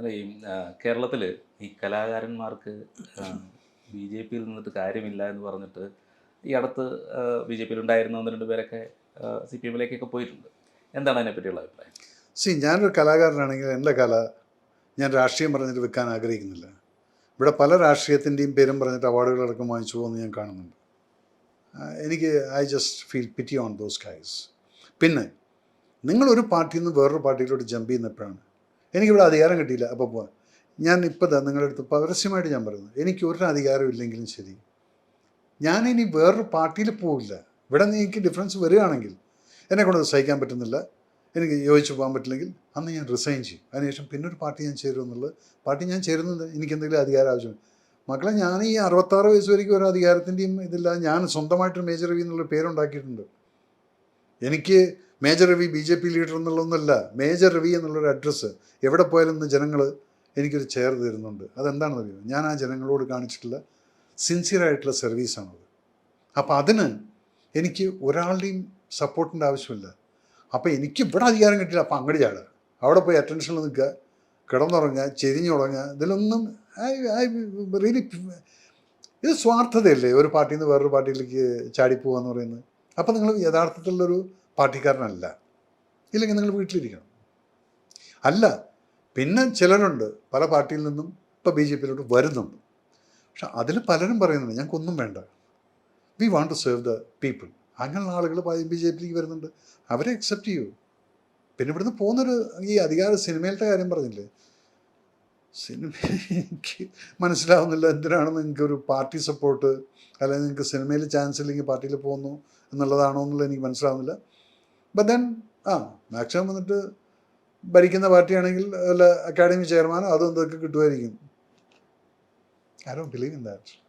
അല്ല ഈ കേരളത്തിൽ ഈ കലാകാരന്മാർക്ക് ബി ജെ പിയിൽ നിന്നിട്ട് കാര്യമില്ല എന്ന് പറഞ്ഞിട്ട് ഈ അടുത്ത് ബി ജെ പിയിൽ ഉണ്ടായിരുന്ന ഒന്ന് രണ്ട് പേരൊക്കെ സി പി എമ്മിലേക്കൊക്കെ പോയിട്ടുണ്ട്. എന്താണ് അതിനെ അതിനെപ്പറ്റിയുള്ള അഭിപ്രായം? സി ഞാനൊരു കലാകാരനാണെങ്കിൽ എന്റെ കല ഞാൻ രാഷ്ട്രീയം പറഞ്ഞിട്ട് വെക്കാൻ ആഗ്രഹിക്കുന്നില്ല. ഇവിടെ പല രാഷ്ട്രീയത്തിന്റെയും പേരും പറഞ്ഞിട്ട് അവാർഡുകളടക്കം വാങ്ങിച്ചു പോകുമെന്ന് ഞാൻ കാണുന്നുണ്ട്. എനിക്ക് I just feel pity on those guys പിന്നെ നിങ്ങളൊരു പാർട്ടിയിൽ നിന്ന് വേറൊരു പാർട്ടിയിലോട്ട് ജമ്പ് ചെയ്യുന്നപ്പോഴാണ് എനിക്കിവിടെ അധികാരം കിട്ടിയില്ല. അപ്പോൾ പോവാൻ ഞാൻ ഇപ്പോൾ തന്നെ നിങ്ങളുടെ അടുത്ത് പരസ്യമായിട്ട് ഞാൻ പറയുന്നു. എനിക്ക് ഒരു അധികാരം ഇല്ലെങ്കിലും ശരി. ഞാനിനി വേറൊരു പാർട്ടിയിൽ പോവില്ല. ഇവിടെ എനിക്ക് ഡിഫറൻസ് വരികയാണെങ്കിൽ എന്നെ കൊണ്ട് സഹിക്കാൻ പറ്റുന്നില്ല. എനിക്ക് യോജിച്ച് പോകാൻ പറ്റില്ലെങ്കിൽ അന്ന് ഞാൻ റിസൈൻ ചെയ്യും. അതിനുശേഷം പിന്നൊരു പാർട്ടി ഞാൻ ചേരുമെന്നുള്ളത് പാർട്ടി ഞാൻ ചേരുന്നത് എനിക്ക് എന്തെങ്കിലും അധികാരം ആവശ്യമുണ്ട് മക്കളെ ഞാൻ ഈ അറുപത്താറ് വയസ്സ് വരെയ്ക്ക് ഒരു അധികാരത്തിന്റെയും ഇതില്ല. ഞാൻ സ്വന്തമായിട്ട് മേജർ വി എന്നുള്ള പേരുണ്ടാക്കിയിട്ടുണ്ട്. എനിക്ക് major Ravi B J P leader എന്നുള്ളതൊന്നുമല്ല major Ravi എന്നുള്ളൊരു അഡ്രസ്സ് എവിടെ പോയാലും ഇന്ന് ജനങ്ങൾ എനിക്കൊരു ചെയർ തരുന്നുണ്ട്. അതെന്താണെന്ന് അറിയുമോ ഞാൻ ആ ജനങ്ങളോട് കാണിച്ചിട്ടുള്ള സിൻസിയറായിട്ടുള്ള സർവീസാണത് അപ്പോൾ അതിന് എനിക്ക് ഒരാളുടെയും സപ്പോർട്ടിന്റെ ആവശ്യമില്ല. അപ്പോൾ എനിക്ക് ഇവിടെ അധികാരം കിട്ടില്ല. അപ്പോൾ അങ്ങോട്ട് ചാടുക. അവിടെ പോയി അറ്റൻഷനിൽ നിൽക്കുക. കിടന്നുറങ്ങുക ചെരിഞ്ഞുറങ്ങുക ഇതിലൊന്നും റിയലി ഇത് സ്വാർത്ഥതയല്ലേ? ഒരു പാർട്ടിയിൽ നിന്ന് വേറൊരു പാർട്ടിയിലേക്ക് ചാടിപ്പോവുക എന്ന് പറയുന്നത്. അപ്പോൾ നിങ്ങൾ യഥാർത്ഥത്തിലുള്ളൊരു പാർട്ടിക്കാരനല്ല. ഇല്ലെങ്കിൽ നിങ്ങൾ വീട്ടിലിരിക്കണം. അല്ല പിന്നെ ചിലരുണ്ട് പല പാർട്ടിയിൽ നിന്നും ഇപ്പോൾ ബി ജെ പിയിലോട്ട് വരുന്നുണ്ട്. പക്ഷെ അതിൽ പലരും പറയുന്നുണ്ട് ഞങ്ങൾക്കൊന്നും വേണ്ട. We want to serve the people അങ്ങനെയുള്ള ആളുകൾ ബി ജെ പിയിലേക്ക് വരുന്നുണ്ട്. അവരെ അക്സെപ്റ്റ് ചെയ്യൂ. പിന്നെ ഇവിടുന്ന് പോകുന്നൊരു ഈ അധികാര സിനിമയിലത്തെ കാര്യം പറഞ്ഞില്ലേ? സിനിമ എനിക്ക് മനസ്സിലാവുന്നില്ല നിങ്ങൾക്ക് ഒരു പാർട്ടി സപ്പോർട്ട് അല്ലെങ്കിൽ നിങ്ങൾക്ക് സിനിമയിൽ ചാൻസ് ഇല്ലെങ്കിൽ പാർട്ടിയിൽ പോകുന്നു എന്നുള്ളതാണോ എന്നുള്ളത് എനിക്ക് മനസ്സിലാവുന്നില്ല. ബട്ട് ദെൻ ആ മാക്സിമം വന്നിട്ട് ഭരിക്കുന്ന പാർട്ടിയാണെങ്കിൽ അല്ല അക്കാഡമി ചെയർമാനോ അതും ഇതൊക്കെ കിട്ടുമായിരിക്കും? I don't believe in that